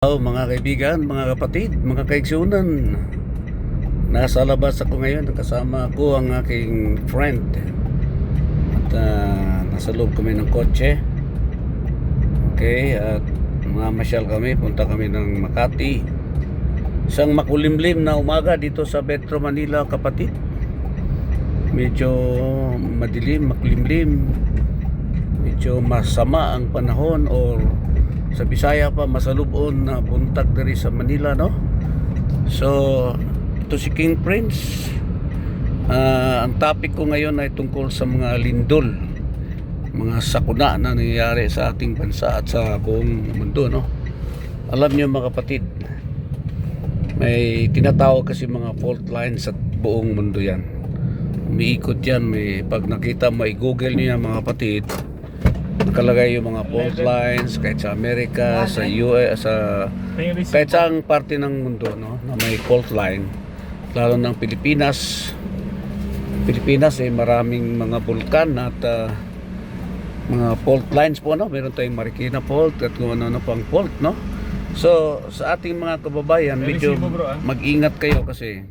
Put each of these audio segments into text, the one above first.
Hello mga kaibigan, mga kapatid, mga kaigsunan. Nasa labas ako ngayon, kasama ko ang aking friend. At ah, nasa loob kami ng kotse. Okay, at mamasyal kami, punta kami ng Makati. Isang makulimlim na umaga dito sa Metro Manila kapatid. Medyo madilim, makulimlim. Medyo masama ang panahon or sa Bisaya pa masalubon na buntag diri sa Manila no? So ito si King Prince. Ah, ang topic ko ngayon ay tungkol sa mga lindol. Mga sakuna na nangyayari sa ating bansa at sa buong mundo no? Alam niyo mga kapatid may tinatawag kasi mga fault lines sa buong mundo yan. Umiikot yan may pag nakita mo i-google niyo mga kapatid nakalagay yung mga fault lines kahit sa Amerika, sa US, sa kahit saang parte ng mundo no, na may fault line lalo ng Pilipinas. Pilipinas eh maraming mga bulkan at ah, mga fault lines po no? Meron tayong Marikina fault at kung ano ano pang fault no? So sa ating mga kababayan medyo ah. mag-ingat kayo kasi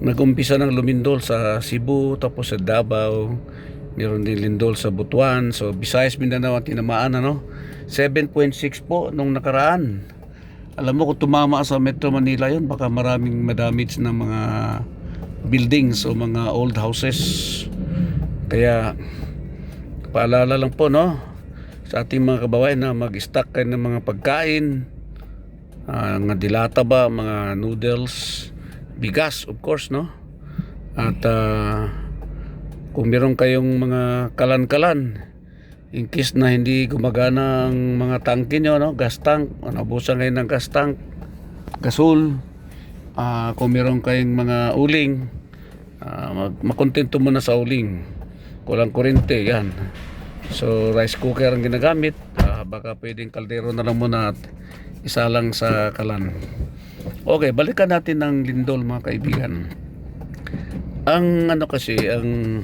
nagumpisa ng lumindol sa Cebu tapos sa Davao meron din lindol sa Butuan. So Visayas Mindanao ang tinamaan ano? 7.6 po nung nakaraan. Alam mo kung tumama sa Metro Manila yun baka maraming madamage ng mga buildings o mga old houses. Kaya paalala lang po no? Sa ating mga kababayan na mag-stock kayo ng mga pagkain ah, mga dilata ba mga noodles bigas of course no? At ah, kung meron kayong mga kalan-kalan in case na hindi gumagana ang mga tangke nyo no? Gas tank ano busan kayo ng gas tank gasol. Ah, kung meron kayong mga uling ah, mag makontento muna sa uling. Kulang kurente yan. So rice cooker ang ginagamit. Ah, baka pwedeng kaldero na lang muna at isa lang sa kalan. Okay balikan natin ng lindol mga kaibigan ang ano kasi ang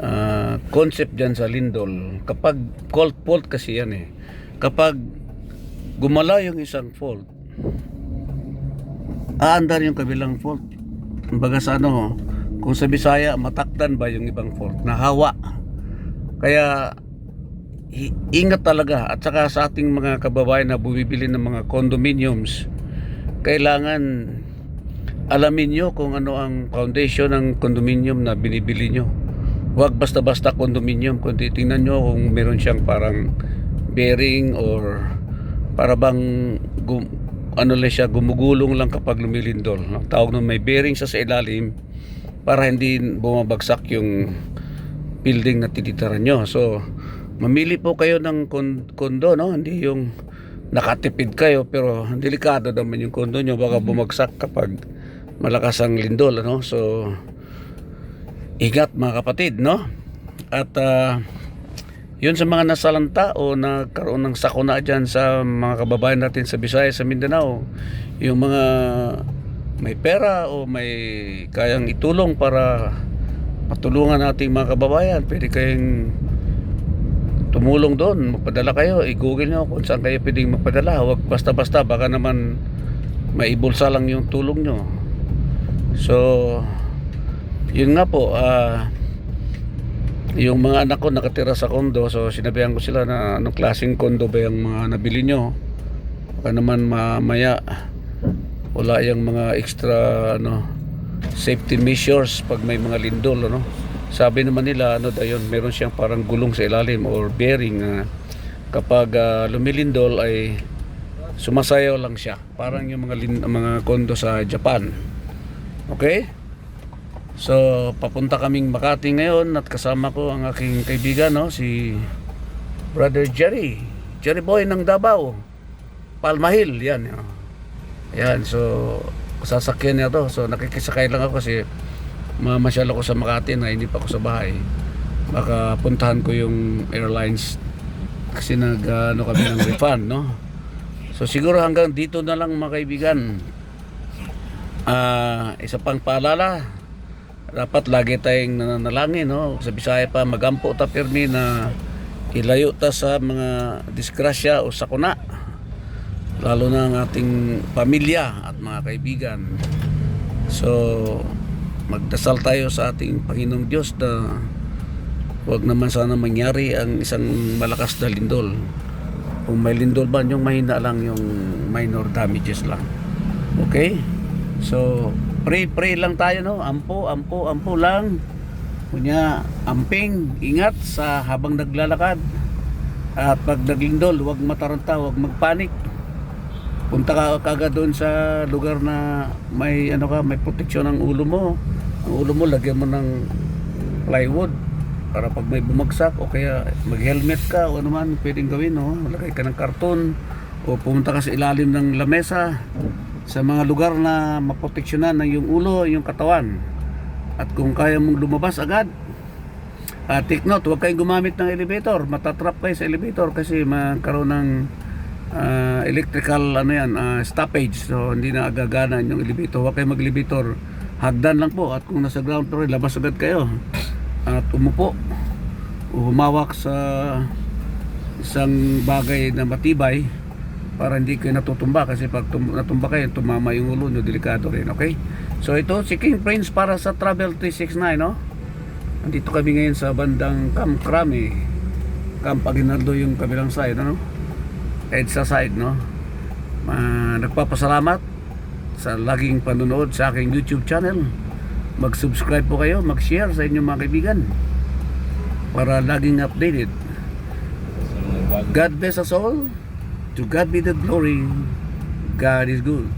ah, concept dyan sa lindol kapag cold fault kasi yan eh. Kapag gumala yung isang fault aandar yung kabilang fault. Kumbaga sa ano kung sa Bisaya matakdan ba yung ibang fault? Nahawa. Kaya ingat talaga. At saka sa ating mga kababayan na bumibili ng mga condominiums kailangan alamin nyo kung ano ang foundation ng condominium na binibili nyo. Huwag basta-basta condominium kundi tingnan nyo kung meron siyang parang bearing or para bang gum- ano lang siya gumugulong lang kapag lumilindol tawag nun may bearing sa sa ilalim para hindi bumabagsak yung building na titirahan nyo. So mamili po kayo ng kon- kondo no? Hindi yung nakatipid kayo pero delikado naman yung kondo nyo. Baka bumagsak kapag malakas ang lindol ano? So ingat mga kapatid no? At ah, yun sa mga nasalanta o nagkaroon ng sakuna dyan sa mga kababayan natin sa Visayas, sa Mindanao yung mga may pera o may kayang itulong para matulungan nating mga kababayan pwede kayong tumulong doon magpadala kayo. I-google nyo kung saan kayo pwedeng magpadala. Huwag basta-basta baka naman maibulsa lang yung tulong nyo so yun nga po ah yung mga anak ko nakatira sa kondo so sinabihan ko sila na anong klaseng kondo ba yung mga nabili nyo? Baka naman mamaya. Wala yung mga extra ano safety measures pag may mga lindol ano. Sabi naman nila ano daw yun meron siyang parang gulong sa ilalim or bearing na kapag ah, lumilindol ay sumasayaw lang siya. Parang yung mga lin- mga kondo sa Japan okay So, papunta kaming Makati ngayon at kasama ko ang aking kaibigan, no, si Brother Jerry. Jerry Boy ng Davao. Palmahil, yan. no. Yan, so, sasakyan niya to. So, nakikisakay lang ako kasi mamasyal ako sa Makati na hindi pa ako sa bahay. Baka puntahan ko yung airlines kasi nag, ano kami ng refund, no. So, siguro hanggang dito na lang mga kaibigan. Ah, isa pang paalala, dapat lagi tayong nananalangin no sa Bisaya pa magampo ta pirmi na ilayo ta sa mga disgrasya o sakuna lalo na ang ating pamilya at mga kaibigan. So, magdasal tayo sa ating Panginoong Diyos na huwag naman sana mangyari ang isang malakas na lindol. Kung may lindol ba, yung mahina lang yung minor damages lang. Okay? So, pray, pray lang tayo, no? Ampo, ampo, ampo lang. Kunya, amping, ingat sa habang naglalakad. At pag naglindol, huwag mataranta, huwag magpanik. Punta ka kagad doon sa lugar na may ano ka, may proteksyon ang ulo mo. Ang ulo mo lagyan mo ng plywood para pag may bumagsak o kaya mag-helmet ka o ano man pwedeng gawin, no? Lagay ka ng karton o pumunta ka sa ilalim ng lamesa sa mga lugar na maproteksyonan ng yung ulo, yung katawan. At kung kaya mong lumabas agad, Ah, take note, huwag kayong gumamit ng elevator. Matatrap kayo sa elevator kasi magkaroon ng ah, electrical ano yan, ah, stoppage. So hindi na agagana yung elevator. Huwag kayong mag-elevator. Hagdan lang po at kung nasa ground floor, labas agad kayo. At umupo. Humawak sa isang bagay na matibay para hindi kayo natutumba kasi pag tum- natumba kayo, tumama yung ulo nyo, delikado rin, okay? So ito, si King Prince para sa Travel 369, no? Andito kami ngayon sa bandang Camp Crame. Camp Aguinaldo yung kabilang side, ano? EDSA side, no? Ah, nagpapasalamat sa laging panonood sa aking YouTube channel. Mag-subscribe po kayo, mag-share sa inyong mga kaibigan para laging updated. God bless us all. To God be the glory. God is good.